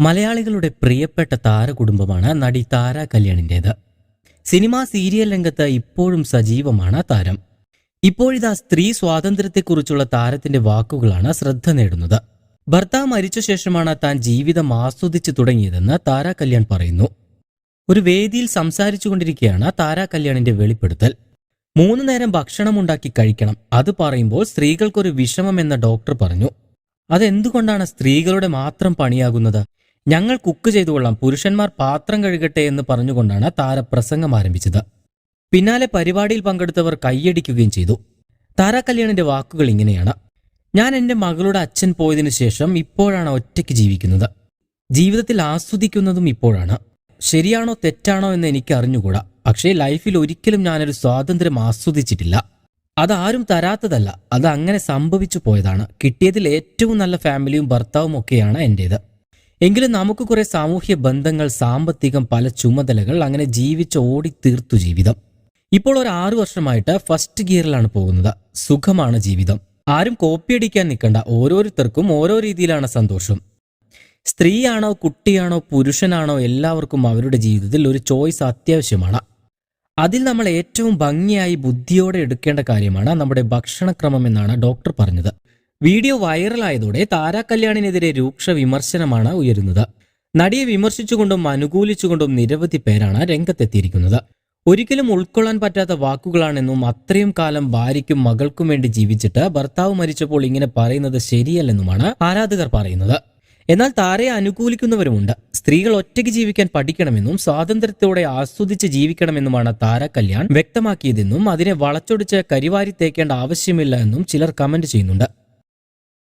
മലയാളികളുടെ പ്രിയപ്പെട്ട താരകുടുംബമാണ് നടി താര കല്യാണിന്റേത് സിനിമാ സീരിയൽ രംഗത്ത് ഇപ്പോഴും സജീവമാണ് താരം. ഇപ്പോഴിതാ സ്ത്രീ സ്വാതന്ത്ര്യത്തെക്കുറിച്ചുള്ള താരത്തിന്റെ വാക്കുകളാണ് ശ്രദ്ധ നേടുന്നത്. ഭർത്താവ് മരിച്ച ശേഷമാണ് താൻ ജീവിതം ആസ്വദിച്ചു തുടങ്ങിയതെന്ന് താര കല്യാൺ പറയുന്നു. ഒരു വേദിയിൽ സംസാരിച്ചുകൊണ്ടിരിക്കുകയാണ് താര കല്യാണിന്റെ വെളിപ്പെടുത്തൽ. മൂന്ന് നേരം ഭക്ഷണം ഉണ്ടാക്കി കഴിക്കണം അത് പറയുമ്പോൾ സ്ത്രീകൾക്കൊരു വിഷമമെന്ന ഡോക്ടർ പറഞ്ഞു. അതെന്തുകൊണ്ടാണ് സ്ത്രീകളുടെ മാത്രം പണിയാകുന്നത്? ഞങ്ങൾ കുക്ക് ചെയ്തു കൊള്ളാം. പുരുഷന്മാർ പാത്രം കഴുകട്ടെ എന്ന് പറഞ്ഞുകൊണ്ടാണ് താര പ്രസംഗം ആരംഭിച്ചത്. പിന്നാലെ പരിപാടിയിൽ പങ്കെടുത്തവർ കൈയടിക്കുകയും ചെയ്തു. താര കല്യാണിന്റെ വാക്കുകൾ ഇങ്ങനെയാണ്. ഞാൻ എന്റെ മകളുടെ അച്ഛൻ പോയതിനു ശേഷം ഇപ്പോഴാണ് ഒറ്റയ്ക്ക് ജീവിക്കുന്നത്. ജീവിതത്തിൽ ആസ്വദിക്കുന്നതും ഇപ്പോഴാണ്. ശരിയാണോ തെറ്റാണോ എന്ന് എനിക്ക് അറിഞ്ഞുകൂടാ. പക്ഷേ ലൈഫിൽ ഒരിക്കലും ഞാനൊരു സ്വാതന്ത്ര്യം ആസ്വദിച്ചിട്ടില്ല. അതാരും തരാത്തതല്ല. അത് അങ്ങനെ സംഭവിച്ചു പോയതാണ്. കിട്ടിയതിൽ ഏറ്റവും നല്ല ഫാമിലിയും ഭർത്താവും ഒക്കെയാണ് എന്റേത് എങ്കിലും നമുക്ക് കുറെ സാമൂഹ്യ ബന്ധങ്ങൾ സാമ്പത്തികം പല ചുമതലകൾ അങ്ങനെ ജീവിച്ച് ഓടി തീർത്തു ജീവിതം. ഇപ്പോൾ ഒരു ആറു വർഷമായിട്ട് ഫസ്റ്റ് ഗിയറിലാണ് പോകുന്നത്. സുഖമാണ് ജീവിതം. ആരും കോപ്പിയടിക്കാൻ നിൽക്കണ്ട. ഓരോരുത്തർക്കും ഓരോ രീതിയിലാണ് സന്തോഷം. സ്ത്രീയാണോ കുട്ടിയാണോ പുരുഷനാണോ എല്ലാവർക്കും അവരുടെ ജീവിതത്തിൽ ഒരു ചോയ്സ് അത്യാവശ്യമാണ്. അതിൽ നമ്മൾ ഏറ്റവും ഭംഗിയായി ബുദ്ധിയോടെ എടുക്കേണ്ട കാര്യമാണ് നമ്മുടെ ഭക്ഷണക്രമം എന്നാണ് ഡോക്ടർ പറഞ്ഞത്. വീഡിയോ വൈറലായതോടെ താരാ കല്യാണിനെതിരെ രൂക്ഷ വിമർശനമാണ് ഉയരുന്നത്. നടിയെ വിമർശിച്ചുകൊണ്ടും അനുകൂലിച്ചുകൊണ്ടും നിരവധി പേരാണ് രംഗത്തെത്തിയിരിക്കുന്നത്. ഒരിക്കലും ഉൾക്കൊള്ളാൻ പറ്റാത്ത വാക്കുകളാണെന്നും അത്രയും കാലം ഭാര്യയ്ക്കും മകൾക്കും വേണ്ടി ജീവിച്ചിട്ട് ഭർത്താവ് മരിച്ചപ്പോൾ ഇങ്ങനെ പറയുന്നത് ശരിയല്ലെന്നുമാണ് ആരാധകർ പറയുന്നത്. എന്നാൽ താരയെ അനുകൂലിക്കുന്നവരുമുണ്ട്. സ്ത്രീകൾ ഒറ്റയ്ക്ക് ജീവിക്കാൻ പഠിക്കണമെന്നും സ്വാതന്ത്ര്യത്തോടെ ആസ്വദിച്ച് ജീവിക്കണമെന്നുമാണ് താര കല്യാൺ വ്യക്തമാക്കിയതെന്നും അതിനെ വളച്ചൊടിച്ച് കരിവാരി തേക്കേണ്ട ആവശ്യമില്ല എന്നും ചിലർ കമന്റ് ചെയ്യുന്നുണ്ട്.